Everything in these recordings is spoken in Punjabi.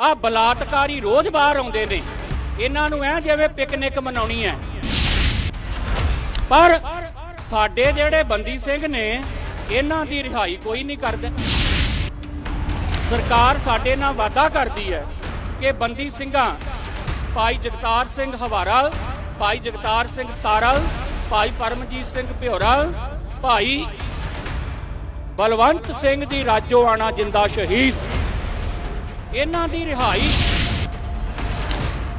ਆ ਬਲਾਤਕਾਰੀ ਰੋਜ਼ ਬਾਹਰ ਆਉਂਦੇ ਨੇ। ਇਹਨਾਂ ਨੂੰ ਐ ਜਿਵੇਂ ਪਿਕਨਿਕ ਮਨਾਉਣੀ ਹੈ। ਪਰ ਸਾਡੇ ਜਿਹੜੇ ਬੰਦੀ ਸਿੰਘ ਨੇ, ਇਹਨਾਂ ਦੀ ਰਿਹਾਈ ਕੋਈ ਨਹੀਂ ਕਰਦਾ। ਸਰਕਾਰ ਸਾਡੇ ਨਾਲ ਵਾਅਦਾ ਕਰਦੀ ਹੈ ਕਿ ਬੰਦੀ ਸਿੰਘਾਂ, ਭਾਈ ਜਗਤਾਰ ਸਿੰਘ ਹਵਾਰਾ, ਭਾਈ ਜਗਤਾਰ ਸਿੰਘ ਤਾਰਾ ਭਾਈ ਪਰਮਜੀਤ ਸਿੰਘ ਭਿਓਰਾ, ਭਾਈ ਬਲਵੰਤ ਸਿੰਘ ਦੀ ਰਾਜੋਆਣਾ ਜਿੰਦਾ ਸ਼ਹੀਦ। ਇਹਨਾਂ ਦੀ ਰਿਹਾਈ।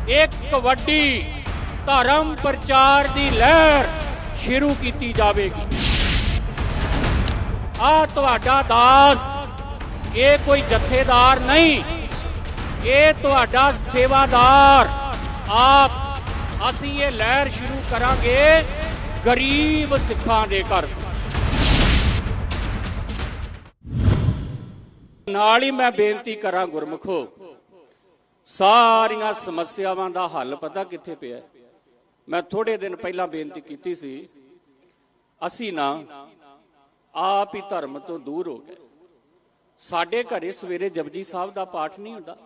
ਇੱਕ ਵੱਡੀ ਧਰਮ ਪ੍ਰਚਾਰ ਦੀ ਲਹਿਰ ਸ਼ੁਰੂ ਕੀਤੀ ਜਾਵੇਗੀ। ਆ ਤੁਹਾਡਾ ਦਾਸ, ਇਹ ਕੋਈ ਜਥੇਦਾਰ ਨਹੀਂ। ਇਹ ਤੁਹਾਡਾ ਸੇਵਾਦਾਰ। ਆਪ ਅਸੀਂ ਇਹ ਲਹਿਰ ਸ਼ੁਰੂ ਕਰਾਂਗੇ ਗਰੀਬ ਸਿੱਖਾਂ ਦੇ ਘਰ ਨਾਲ ਹੀ ਮੈਂ ਬੇਨਤੀ ਕਰਾਂ ਗੁਰਮੁਖੋ, ਸਾਰੀਆਂ ਸਮੱਸਿਆਵਾਂ ਦਾ ਹੱਲ ਪਤਾ ਕਿੱਥੇ ਪਿਆ ਮੈਂ ਥੋੜੇ ਦਿਨ ਪਹਿਲਾਂ ਬੇਨਤੀ ਕੀਤੀ ਸੀ, ਅਸੀਂ ਨਾ ਆਪ ਹੀ ਧਰਮ ਤੋਂ ਦੂਰ ਹੋ ਗਏ। ਸਾਡੇ ਘਰੇ ਸਵੇਰੇ ਜਪਜੀ ਸਾਹਿਬ ਦਾ ਪਾਠ ਨਹੀਂ ਹੁੰਦਾ,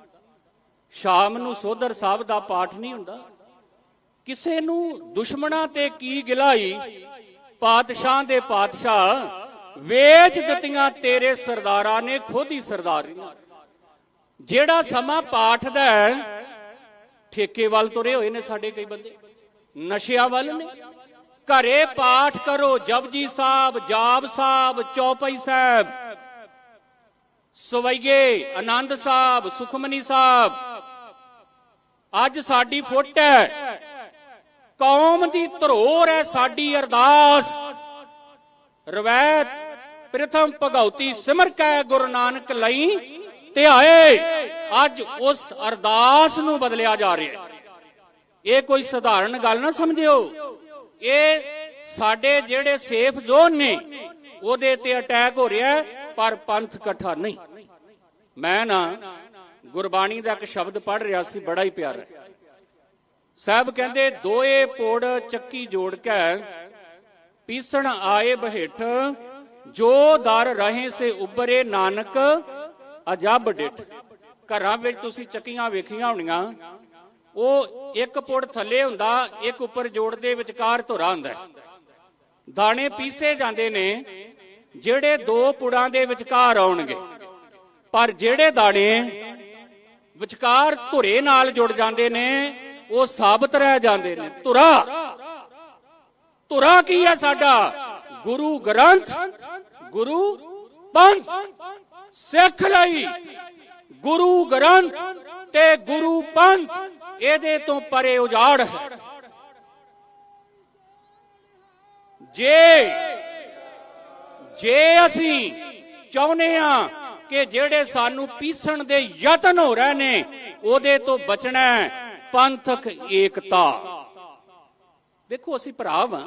ਸ਼ਾਮ ਨੂੰ ਸੋਧਰ ਸਾਹਿਬ ਦਾ ਪਾਠ ਨਹੀਂ ਹੁੰਦਾ। ਕਿਸੇ ਨੂੰ ਦੁਸ਼ਮਣਾਂ ਤੇ ਕੀ ਗਿਲਾਈ, ਪਾਤਸ਼ਾਹ ਦੇ ਪਾਤਸ਼ਾਹ ਵੇਚ ਦਿੱਤੀਆਂ ਤੇਰੇ ਸਰਦਾਰਾਂ ਨੇ, ਖੁਦ ਹੀ ਸਰਦਾਰੀਆਂ ਜਿਹੜਾ ਸਮਾਂ ਪਾਠ ਦਾ ਠੇਕੇ ਵੱਲ ਤੁਰੇ ਹੋਏ ਨੇ ਸਾਡੇ ਕਈ ਬੰਦੇ। ਨਸ਼ਿਆਂ ਵੱਲ ਨੇ। ਘਰੇ ਪਾਠ ਕਰੋ, ਜਪਜੀ ਸਾਹਿਬ, ਜਾਪ ਸਾਹਿਬ, ਚੌਪਈ ਸਾਹਿਬ। ਸਵਈਏ, ਆਨੰਦ ਸਾਹਿਬ, ਸੁਖਮਨੀ ਸਾਹਿਬ। ਅੱਜ ਸਾਡੀ ਫੁੱਟ ਹੈ। ਕੌਮ ਦੀ ਧਰੋਰ ਹੈ ਸਾਡੀ ਅਰਦਾਸ। ਰਵੈਤ ਪ੍ਰਥਮ ਭਗਉਤੀ ਸਿਮਰ ਕੈ ਗੁਰੂ ਨਾਨਕ ਲਈ ਧਿਆਏ। ਅੱਜ ਉਸ ਅਰਦਾਸ ਨੂੰ ਬਦਲਿਆ ਜਾ ਰਿਹਾ ਹੈ। ਇਹ ਕੋਈ ਸਧਾਰਨ ਗੱਲ ਨਾ ਸਮਝਿਓ। ਇਹ ਸਾਡੇ ਜਿਹੜੇ ਸੇਫ ਜ਼ੋਨ ਨੇ, ਉਹਦੇ ਤੇ ਅਟੈਕ ਹੋ ਰਿਹਾ ਪਰ ਪੰਥ ਇਕੱਠਾ ਨਹੀਂ। ਮੈਂ ਨਾ ਗੁਰਬਾਣੀ ਦਾ ਇੱਕ ਸ਼ਬਦ ਪੜ ਰਿਹਾ ਸੀ, ਬੜਾ ਹੀ ਪਿਆਰਾ ਸਾਹਿਬ ਕਹਿੰਦੇ, ਦੋਏ ਪੋੜ ਚੱਕੀ ਜੋੜ ਕੇ, ਪੀਸਣ ਆਏ ਬਹਿਠ ਜੋ ਦਰ ਰਹੇ ਸੇ ਉਬਰੇ ਨਾਨਕ, ਅਜਬ ਡਿਠ। ਘਰਾਂ ਵਿੱਚ ਤੁਸੀਂ ਚੱਕੀਆਂ ਵੇਖੀਆਂ ਹੋਣੀਆਂ, ਉਹ ਇੱਕ ਪੁੜ ਥੱਲੇ ਹੁੰਦਾ, ਇੱਕ ਉੱਪਰ ਜੋੜ ਦੇ ਵਿਚਕਾਰ ਧੁਰਾ ਹੁੰਦਾ ਦਾਣੇ ਪੀਸੇ ਜਾਂਦੇ ਨੇ, ਜਿਹੜੇ ਦੋ ਪੁੜਾਂ ਦੇ ਵਿਚਕਾਰ ਆਉਣਗੇ। ਪਰ ਜਿਹੜੇ ਦਾਣੇ ਵਿਚਕਾਰ ਧੁਰੇ ਨਾਲ ਜੁੜ ਜਾਂਦੇ ਨੇ, ਉਹ ਸਾਬਤ ਰਹਿ ਜਾਂਦੇ ਨੇ। ਧੁਰਾ! ਧੁਰਾ ਕੀ ਹੈ ਸਾਡਾ? ਗੁਰੂ ਗ੍ਰੰਥ ਗੁਰੂ ਪੰਥ। ਸਿੱਖ ਲਈ ਗੁਰੂ ਗ੍ਰੰਥ ਤੇ ਗੁਰੂ ਪੰਥ ਇਹਦੇ ਤੋਂ ਪਰੇ ਉਜਾੜ ਹੈ। ਜੇ ਜੇ ਅਸੀਂ ਚਾਹੁੰਦੇ ਆ ਕਿ ਜਿਹੜੇ ਸਾਨੂੰ ਪੀਸਣ ਦੇ ਯਤਨ ਹੋ ਰਹੇ ਨੇ, ਉਹਦੇ ਤੋਂ ਬਚਣਾ ਪੰਥਕ ਏਕਤਾ। ਵੇਖੋ, ਅਸੀਂ ਭਰਾ ਵਾਂ।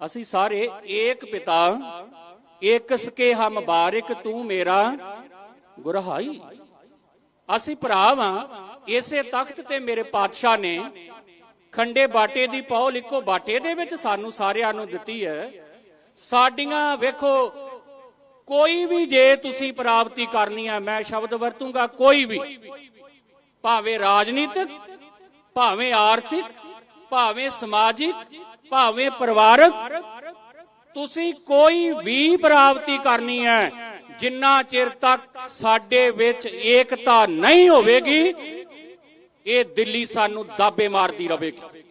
ਅਸੀਂ ਸਾਰੇ ਏਕ ਪਿਤਾ। ਏਕ ਸਕੇ ਹਮ ਬਾਰਿਕ ਤੂੰ ਮੇਰਾ ਗੁਰਹਾਈ। ਅਸੀਂ ਭਰਾ ਵਾਂ, ਇਸੇ ਤਖਤ ਤੇ ਮੇਰੇ ਪਾਤਸ਼ਾਹ ਨੇ। ਖੰਡੇ ਬਾਟੇ ਦੀ ਪੌ ਲਿਖੋ ਬਾਟੇ ਦੇ ਵਿੱਚ ਸਾਨੂੰ ਸਾਰਿਆਂ ਨੂੰ ਦਿੱਤੀ ਹੈ। ਸਾਡੀਆਂ ਵੇਖੋ, ਕੋਈ ਵੀ ਜੇ ਤੁਸੀਂ ਪ੍ਰਾਪਤੀ ਕਰਨੀ ਹੈ ਮੈਂ ਸ਼ਬਦ ਵਰਤੂੰਗਾ, ਕੋਈ ਵੀ। ਭਾਵੇਂ ਰਾਜਨੀਤਿਕ, ਭਾਵੇਂ ਆਰਥਿਕ, ਭਾਵੇਂ ਸਮਾਜਿਕ, ਭਾਵੇਂ ਪਰਿਵਾਰਕ ਤੁਸੀਂ ਕੋਈ ਵੀ ਪ੍ਰਾਪਤੀ ਕਰਨੀ ਹੈ, ਜਿੰਨਾ ਚਿਰ ਤੱਕ ਸਾਡੇ ਵਿੱਚ ਏਕਤਾ ਨਹੀਂ ਹੋਵੇਗੀ, ਇਹ ਦਿੱਲੀ ਸਾਨੂੰ ਦਾਬੇ ਮਾਰਦੀ ਰਹੇਗੀ।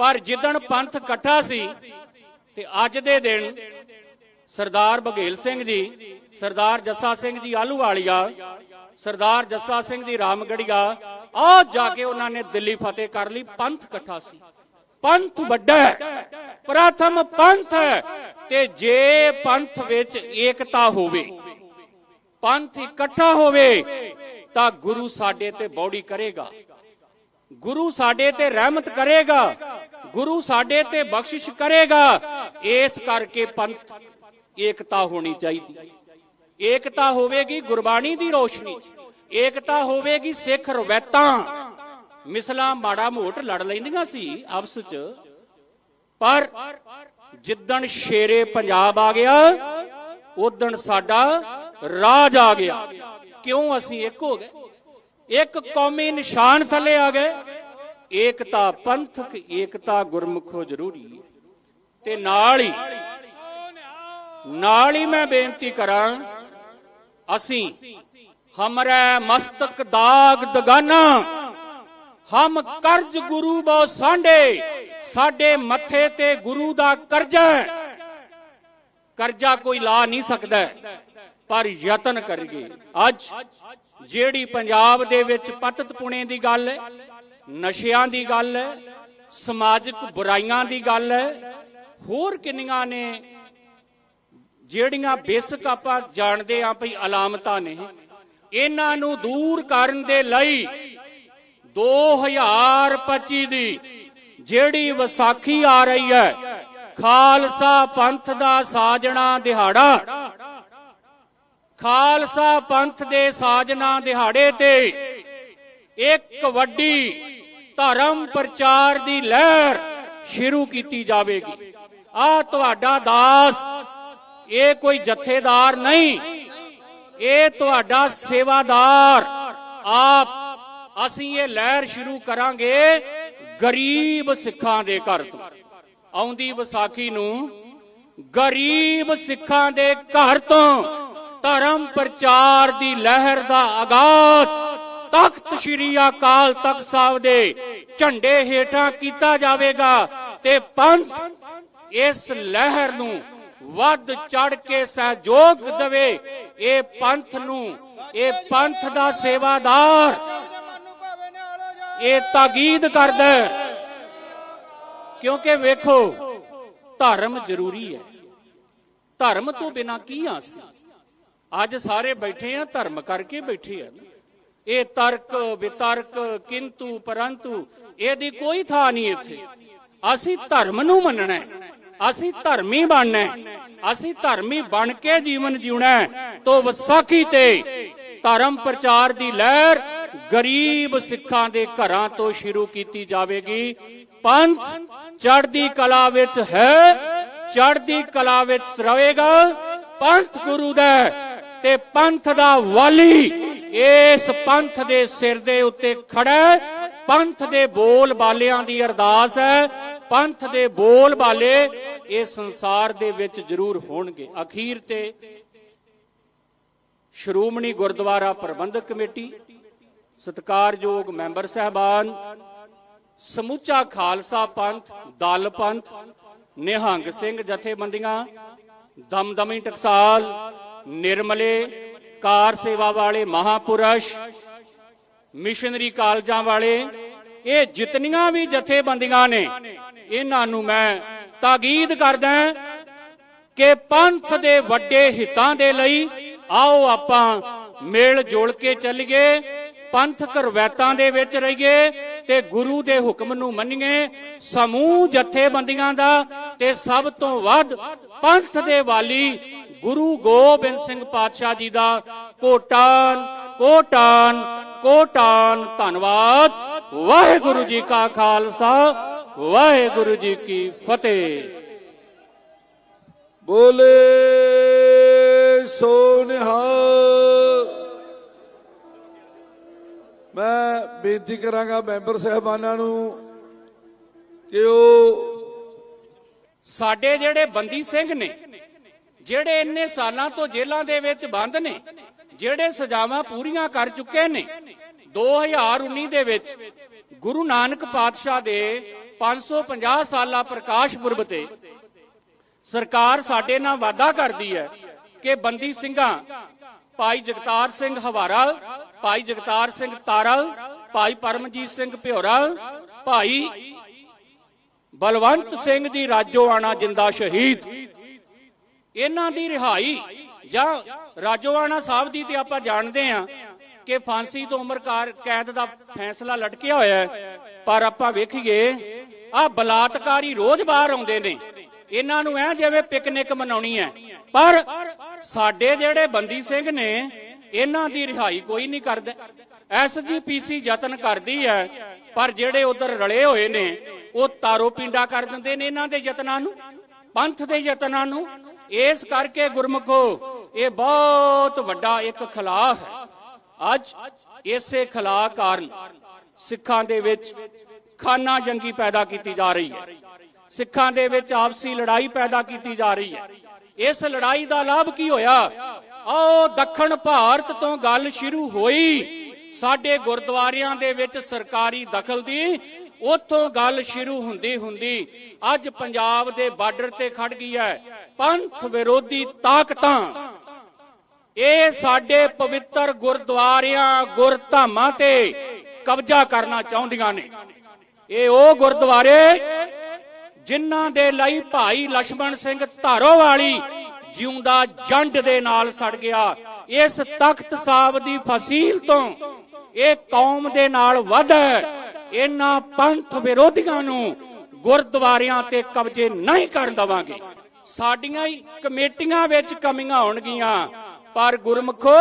ਪਰ ਜਿੱਦਣ ਪੰਥ ਇਕੱਠਾ ਸੀ, ਤੇ ਅੱਜ ਦੇ ਦਿਨ ਸਰਦਾਰ ਬਘੇਲ ਸਿੰਘ ਜੀ, ਸਰਦਾਰ ਜੱਸਾ ਸਿੰਘ ਜੀ ਆਲੂ ਵਾਲੀਆ ਸਰਦਾਰ ਜੱਸਾ ਸਿੰਘ ਜੀ ਰਾਮਗੜੀਆ ਆ ਜਾ ਕੇ ਉਹਨਾਂ ਨੇ ਦਿੱਲੀ ਫਤਿਹ ਕਰ ਲਈ, ਪੰਥ ਇਕੱਠਾ ਸੀ। ਪੰਥ ਵੱਡਾ ਹੈ, ਪ੍ਰਥਮ ਪੰਥ ਹੈ, ਤੇ ਜੇ ਪੰਥ ਵਿੱਚ ਏਕਤਾ ਹੋਵੇ, ਪੰਥ ਇਕੱਠਾ ਹੋਵੇ, ਤਾਂ ਗੁਰੂ ਸਾਡੇ ਤੇ ਬੌੜੀ ਕਰੇਗਾ। ਗੁਰੂ ਸਾਡੇ ਤੇ ਰਹਿਮਤ ਕਰੇਗਾ, ਗੁਰੂ ਸਾਡੇ ਤੇ ਬਖਸ਼ਿਸ਼ ਕਰੇਗਾ, ਇਸ ਕਰਕੇ ਪੰਥ ਏਕਤਾ ਹੋਣੀ ਚਾਹੀਦੀ। ਏਕਤਾ ਹੋਵੇਗੀ ਗੁਰਬਾਣੀ ਦੀ ਰੋਸ਼ਨੀ, ਏਕਤਾ ਹੋਵੇਗੀ ਸਿੱਖ ਰਵੈਤਾਂ ਮਿਸਲਾਂ ਮਾੜਾ ਮੋਟ ਲੜ ਲੈਂਦੀਆਂ ਸੀ ਆਪਸ 'ਚ। ਪਰ ਜਿੱਦਣ ਸ਼ੇਰੇ ਪੰਜਾਬ ਆ ਗਿਆ ਉਦਣ ਸਾਡਾ ਰਾਜ ਆ ਗਿਆ। ਕਿਉਂ ਅਸੀਂ ਇੱਕ ਹੋ ਗਏ? ਇੱਕ ਕੌਮੀ ਨਿਸ਼ਾਨ ਥੱਲੇ ਆ ਗਏ। ਏਕਤਾ ਪੰਥਕ, ਏਕਤਾ ਗੁਰਮੁਖੋ ਜ਼ਰੂਰੀ ਹੈ। ਤੇ ਨਾਲ ਹੀ ਨਾਲ ਹੀ ਮੈਂ ਬੇਨਤੀ ਕਰਾਂ, ਅਸੀਂ ਹਮਰੇ ਮਸਤਕ ਦਾਗ ਦਗਾਨਾ ਹਮ ਕਰਜ ਗੁਰੂ ਬੋ ਸਾਂਡੇ ਸਾਡੇ ਮੱਥੇ ਤੇ ਗੁਰੂ ਦਾ ਕਰਜ਼ਾ ਕਰਜ਼ਾ ਕੋਈ ਲਾ ਨਹੀਂ ਸਕਦਾ, ਪਰ ਯਤਨ ਕਰੀਏ ਅੱਜ ਜਿਹੜੀ ਪੰਜਾਬ ਦੇ ਵਿੱਚ ਪਤਤ ਪੁਣੇ ਦੀ ਗੱਲ ਹੈ, ਨਸ਼ਿਆਂ ਦੀ ਗੱਲ ਹੈ, ਸਮਾਜਿਕ ਬੁਰਾਈਆਂ ਦੀ ਗੱਲ ਹੈ, ਹੋਰ ਕਿੰਨੀਆਂ ਨੇ ਜਿਹੜੀਆਂ ਬੇਸਿਕ ਆਪਾਂ ਜਾਣਦੇ ਆਂ ਭਈ ਅਲਾਮਤਾਂ ਨੇ, ਇਹਨਾਂ ਨੂੰ ਦੂਰ ਕਰਨ ਦੇ ਲਈ 2025 ਦੀ ਜਿਹੜੀ ਵਿਸਾਖੀ ਆ ਰਹੀ ਹੈ, ਖਾਲਸਾ ਪੰਥ ਦਾ ਸਾਜਣਾ ਦਿਹਾੜਾ। ਖਾਲਸਾ ਪੰਥ ਦੇ ਸਾਜਣਾ ਦਿਹਾੜੇ ਤੇ ਇੱਕ ਵੱਡੀ ਧਰਮ ਪ੍ਰਚਾਰ ਦੀ ਲਹਿਰ ਸ਼ੁਰੂ ਕੀਤੀ ਜਾਵੇਗੀ। ਆ ਤੁਹਾਡਾ ਦਾਸ, ਇਹ ਕੋਈ ਜਥੇਦਾਰ ਨਹੀਂ, ਇਹ ਤੁਹਾਡਾ ਸੇਵਾਦਾਰ, ਆਪ ਅਸੀਂ ਇਹ ਲਹਿਰ ਸ਼ੁਰੂ ਕਰਾਂਗੇ ਗਰੀਬ ਸਿੱਖਾਂ ਦੇ ਘਰ ਤੋਂ। ਆਉਂਦੀ ਵਿਸਾਖੀ ਨੂੰ ਗਰੀਬ ਸਿੱਖਾਂ ਦੇ ਘਰ ਤੋਂ ਧਰਮ ਪ੍ਰਚਾਰ ਦੀ ਲਹਿਰ ਦਾ ਆਗਾਜ਼ ਤਖਤ ਸ੍ਰੀ ਅਕਾਲ ਤਖਤ ਸਾਹਿਬ ਦੇ ਝੰਡੇ ਹੇਠਾਂ ਕੀਤਾ ਜਾਵੇਗਾ ਤੇ ਪੰਥ ਇਸ ਲਹਿਰ ਨੂੰ ਵੱਧ ਚੜ ਕੇ ਸਹਿਯੋਗ ਦੇਵੇ। ਇਹ ਪੰਥ ਨੂੰ, ਇਹ ਪੰਥ ਦਾ ਸੇਵਾਦਾਰ ਇਹ ਤਾਕੀਦ ਕਰਦਾ ਕਿਉਂਕਿ ਵੇਖੋ, ਧਰਮ ਜ਼ਰੂਰੀ ਹੈ। ਧਰਮ ਤੋਂ ਬਿਨਾ ਕੀ ਆਸ? ਅੱਜ ਸਾਰੇ ਬੈਠੇ ਆ, ਧਰਮ ਕਰਕੇ ਬੈਠੇ ਆ। ਇਹ ਤਰਕ, ਵਿਤਰਕ, ਕਿੰਤੂ, ਪਰੰਤੂ, ਇਹਦੀ ਕੋਈ ਥਾਂ ਨਹੀਂ ਇੱਥੇ। ਅਸੀਂ ਧਰਮ ਨੂੰ ਮੰਨਣਾ ਹੈ। ਅਸੀਂ ਧਰਮੀ ਬਣਨਾ ਹੈ। ਅਸੀਂ ਧਰਮੀ ਬਣ ਕੇ ਜੀਵਨ ਜਿਉਣਾ ਹੈ। ਤੋ ਵਿਸਾਖੀ ਤੇ ਧਰਮ ਪ੍ਰਚਾਰ ਦੀ ਲਹਿਰ ਗਰੀਬ ਸਿੱਖਾਂ ਦੇ ਘਰਾਂ ਤੋਂ ਸ਼ੁਰੂ ਕੀਤੀ ਜਾਵੇਗੀ। ਪੰਥ ਚੜ੍ਹਦੀ ਕਲਾ ਵਿੱਚ ਹੈ, ਚੜ੍ਹਦੀ ਕਲਾ ਵਿੱਚ ਰਹੇਗਾ। ਪੰਥ ਗੁਰੂ ਦਾ ਤੇ ਪੰਥ ਦਾ ਵਾਲੀ ਇਸ ਪੰਥ ਦੇ ਸਿਰ ਦੇ ਉੱਤੇ ਖੜਾ ਪੰਥ ਦੇ ਬੋਲ ਬਾਲਿਆਂ ਦੀ ਅਰਦਾਸ ਹੈ। ਪੰਥ ਦੇ ਬੋਲ ਬਾਲੇ ਇਹ ਸੰਸਾਰ ਦੇ ਵਿੱਚ ਜ਼ਰੂਰ ਹੋਣਗੇ। ਅਖੀਰ ਤੇ ਸ਼੍ਰੋਮਣੀ ਗੁਰਦੁਆਰਾ ਪ੍ਰਬੰਧਕ ਕਮੇਟੀ ਸਤਿਕਾਰਯੋਗ ਮੈਂਬਰ ਸਹਿਬਾਨ, ਸਮੁੱਚਾ ਖਾਲਸਾ ਪੰਥ, ਦਲ ਪੰਥ, ਨਿਹੰਗ ਸਿੰਘ ਜਥੇਬੰਦੀਆਂ, ਦਮਦਮੀ ਟਕਸਾਲ, ਨਿਰਮਲੇ ਕਾਰ ਸੇਵਾ ਵਾਲੇ ਮਹਾਪੁਰਸ਼, ਮਿਸ਼ਨਰੀ ਕਾਲਜਾਂ ਵਾਲੇ, ਇਹ ਜਿਤਨੀਆਂ ਵੀ ਜਥੇਬੰਦੀਆਂ ਨੇ, ਇਹਨਾਂ ਨੂੰ ਮੈਂ ਤਾਕੀਦ ਕਰਦਾ ਕਿ ਪੰਥ ਦੇ ਵੱਡੇ ਹਿੱਤਾਂ ਦੇ ਲਈ ਆਓ ਆਪਾਂ ਮੇਲ ਜੁਲ ਕੇ ਚੱਲੀਏ। ਪੰਥਕ ਰਵੈਤਾਂ ਦੇ ਵਿੱਚ ਰਹੀਏ ਤੇ ਗੁਰੂ ਦੇ ਹੁਕਮ ਨੂੰ ਮੰਨੀਏ, ਸਮੂਹ ਜਥੇਬੰਦੀਆਂ ਦਾ ਤੇ ਸਭ ਤੋਂ ਵੱਧ ਪੰਥ ਦੇ ਵਾਲੀ ਗੁਰੂ ਗੋਬਿੰਦ ਸਿੰਘ ਪਾਤਸ਼ਾਹ ਜੀ ਦਾ ਕੋਟਾਨ ਕੋਟਾਨ ਕੋਟਾਨ। ਧੰਨਵਾਦ। ਵਾਹਿਗੁਰੂ ਜੀ ਕਾ ਖਾਲਸਾ, ਵਾਹਿਗੁਰੂ ਜੀ ਕੀ ਫਤਿਹ। ਬੋਲੇ ਸੋ ਨਿਹਾਲ। ਮੈਂ ਬੇਨਤੀ ਕਰਾਂਗਾ ਮੈਂਬਰ ਸਹਿਬਾਨਾਂ ਨੂੰ ਕਿ ਉਹ ਸਾਡੇ ਜਿਹੜੇ ਬੰਦੀ ਸਿੰਘ ਨੇ, ਜਿਹੜੇ ਇੰਨੇ ਸਾਲਾਂ ਤੋਂ ਜੇਲ੍ਹਾਂ ਦੇ ਵਿੱਚ ਬੰਦ ਨੇ, ਜਿਹੜੇ ਸਜ਼ਾਵਾਂ ਪੂਰੀਆਂ ਕਰ ਚੁੱਕੇ ਨੇ 2019 ਦੇ ਵਿੱਚ ਗੁਰੂ ਨਾਨਕ ਪਾਤਸ਼ਾਹ ਦੇ 550 ਸਾਲਾ ਪ੍ਰਕਾਸ਼ ਪੁਰਬ ਤੇ ਸਰਕਾਰ ਸਾਡੇ ਨਾਲ ਵਾਅਦਾ ਕਰਦੀ ਹੈ ਕਿ ਬੰਦੀ ਸਿੰਘਾਂ ਭਾਈ ਜਗਤਾਰ ਸਿੰਘ ਹਵਾਰਾ ਭਾਈ ਜਗਤਾਰ ਸਿੰਘ ਤਾਰਾ, ਭਾਈ ਪਰਮਜੀਤ ਸਿੰਘ ਭਿਓਰਾ, ਭਾਈ ਬਲਵੰਤ ਸਿੰਘ ਦੀ ਰਾਜੋਆਣਾ ਜਿੰਦਾ ਸ਼ਹੀਦ। ਇਹਨਾਂ ਦੀ ਰਿਹਾਈ ਜਾਂ ਰਾਜੋਆਣਾ ਸਾਹਿਬ ਦੀ ਤੇ ਆਪਾਂ ਜਾਣਦੇ ਹਾਂ ਕਿ ਫਾਂਸੀ ਤੋਂ ਉਮਰ ਕਾਰ- ਕੈਦ ਦਾ ਫੈਸਲਾ ਲਟਕਿਆ ਹੋਇਆ ਹੈ। ਪਰ ਆਪਾਂ ਵੇਖੀਏ ਆ ਬਲਾਤਕਾਰੀ ਰੋਜ਼ ਬਾਹਰ ਆਉਂਦੇ ਨੇ। ਇਹਨਾਂ ਨੂੰ ਐ ਜਿਵੇਂ ਪਿਕਨਿਕ ਮਨਾਉਣੀ ਹੈ। ਪਰ ਸਾਡੇ ਜਿਹੜੇ ਬੰਦੀ ਸਿੰਘ ਨੇ ਇਹਨਾਂ ਦੀ ਰਿਹਾਈ ਕੋਈ ਨਹੀਂ ਕਰਦਾ। ਐਸਜੀਪੀਸੀ ਯਤਨ ਕਰਦੀ ਹੈ, ਪਰ ਜਿਹੜੇ ਉਧਰ ਰਲੇ ਹੋਏ ਨੇ, ਉਹ ਤਾਰੋ ਪਿੰਡਾ ਕਰ ਦਿੰਦੇ ਨੇ ਇਹਨਾਂ ਦੇ ਯਤਨਾਂ ਨੂੰ, ਪੰਥ ਦੇ ਯਤਨਾਂ ਨੂੰ। ਇਸ ਕਰਕੇ ਗੁਰਮਖੋ, ਇਹ ਬਹੁਤ ਵੱਡਾ ਇੱਕ ਖਿਲਾਫ ਹੈ। ਅੱਜ ਇਸੇ ਖਲਾ ਕਾਰਨ ਸਿੱਖਾਂ ਦੇ ਵਿੱਚ ਖਾਨਾ ਜੰਗੀ ਪੈਦਾ ਕੀਤੀ ਜਾ ਰਹੀ ਹੈ। ਸਿੱਖਾਂ ਦੇ ਵਿੱਚ ਆਪਸੀ ਲੜਾਈ ਪੈਦਾ ਕੀਤੀ ਜਾ ਰਹੀ ਹੈ। ਇਸ ਲੜਾਈ ਦਾ ਲਾਭ ਕੀ ਹੋਇਆ? ਆਓ, ਦੱਖਣ ਭਾਰਤ ਤੋਂ ਗੱਲ ਸ਼ੁਰੂ ਹੋਈ। ਸਾਡੇ ਗੁਰਦੁਆਰਿਆਂ ਦੇ ਵਿੱਚ ਸਰਕਾਰੀ ਦਖਲ ਦੀ, ਉੱਥੋਂ ਗੱਲ ਸ਼ੁਰੂ ਹੁੰਦੀ ਹੁੰਦੀ, ਅੱਜ ਪੰਜਾਬ ਦੇ ਬਾਰਡਰ ਤੇ ਖੜ ਗਈ ਹੈ। ਪੰਥ ਵਿਰੋਧੀ ਤਾਕਤਾਂ। ਇਹ ਸਾਡੇ ਪਵਿੱਤਰ ਗੁਰਦੁਆਰਿਆਂ, ਗੁਰਧਾਮਾਂ ਤੇ ਕਬਜ਼ਾ ਕਰਨਾ ਚਾਹੁੰਦੀਆਂ ਨੇ। ਇਹ ਉਹ ਗੁਰਦੁਆਰੇ ਜਿਨ੍ਹਾਂ ਦੇ ਲਈ ਭਾਈ ਲక్ష్మణ ਸਿੰਘ ਧਾਰੋਵਾਲੀ ਜਿਉਂਦਾ ਜੰਡ ਦੇ ਨਾਲ ਸੜ ਗਿਆ। ਇਸ ਤਖਤ ਸਾਹਿਬ ਦੀ ਫਸੀਲ ਤੋਂ ਇਹ ਕੌਮ ਦੇ ਨਾਲ ਵਧ ਇਹਨਾਂ ਪੰਥ ਵਿਰੋਧੀਆਂ ਨੂੰ ਗੁਰਦੁਆਰਿਆਂ ਤੇ ਕਬਜ਼ੇ ਨਹੀਂ ਕਰਨ ਦਵਾਂਗੇ। ਸਾਡੀਆਂ ਹੀ ਕਮੇਟੀਆਂ ਵਿੱਚ ਕਮੀਆਂ ਹੋਣਗੀਆਂ, ਪਰ ਗੁਰਮਖੋ,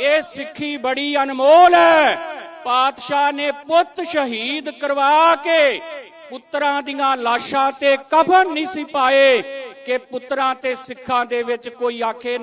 ਇਹ ਸਿੱਖੀ ਬੜੀ ਅਨਮੋਲ ਹੈ। ਪਾਤਸ਼ਾਹ ਨੇ ਪੁੱਤ ਸ਼ਹੀਦ ਕਰਵਾ ਕੇ ਪੁੱਤਰਾਂ ਦੀਆਂ ਲਾਸ਼ਾਂ ਤੇ ਕਫਨ ਨਹੀਂ ਸੀ ਪਾਏ ਕਿ ਪੁੱਤਰਾਂ ਤੇ ਸਿੱਖਾਂ ਦੇ ਵਿੱਚ ਕੋਈ ਆਖੇ